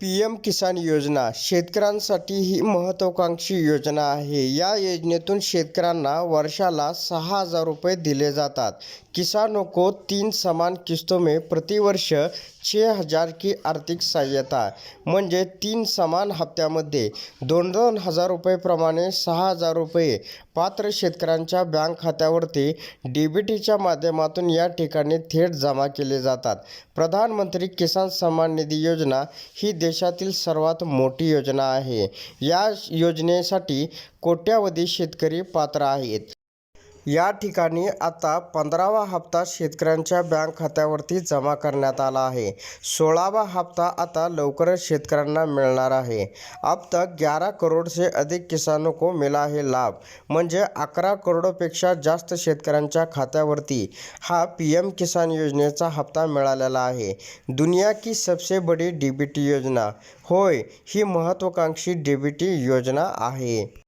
P M किसान योजना शेतकऱ्यांसाठी ही महत्त्वाकांक्षी योजना आहे. या योजनेतून शेतकऱ्यांना वर्षाला सहा हजार रुपये दिले जातात. किसानों को तीन समान किस्तों में प्रतिवर्ष पाचशे हजार की आर्थिक सहाय्यता. म्हणजे तीन समान हप्त्यामध्ये दोन दोन हजार रुपयेप्रमाणे सहा हजार रुपये पात्र शेतकऱ्यांच्या बँक खात्यावरती डी बी टीच्या माध्यमातून या ठिकाणी थेट जमा केले जातात. प्रधानमंत्री किसान सन्मान निधी योजना ही देशातील सर्वात मोठी योजना आहे. या योजनेसाठी कोट्यावधी शेतकरी पात्र आहेत. या ठिकाणी आता पंधरावा हप्ता शेतकऱ्यांच्या बँक खात्यावरती जमा करण्यात आला आहे. सोळावा हप्ता आता लवकरच शेतकऱ्यांना मिळणार आहे. अब तक ग्यारह करोड से अधिक किसानों को मिला है लाभ. म्हणजे अकरा करोडपेक्षा जास्त शेतकऱ्यांच्या खात्यावरती हा पी एम किसान योजनेचा हप्ता मिळालेला आहे. दुनिया की सबसे बड़ी डी बी टी योजना. होय ही महत्त्वाकांक्षी डी बी टी योजना आहे.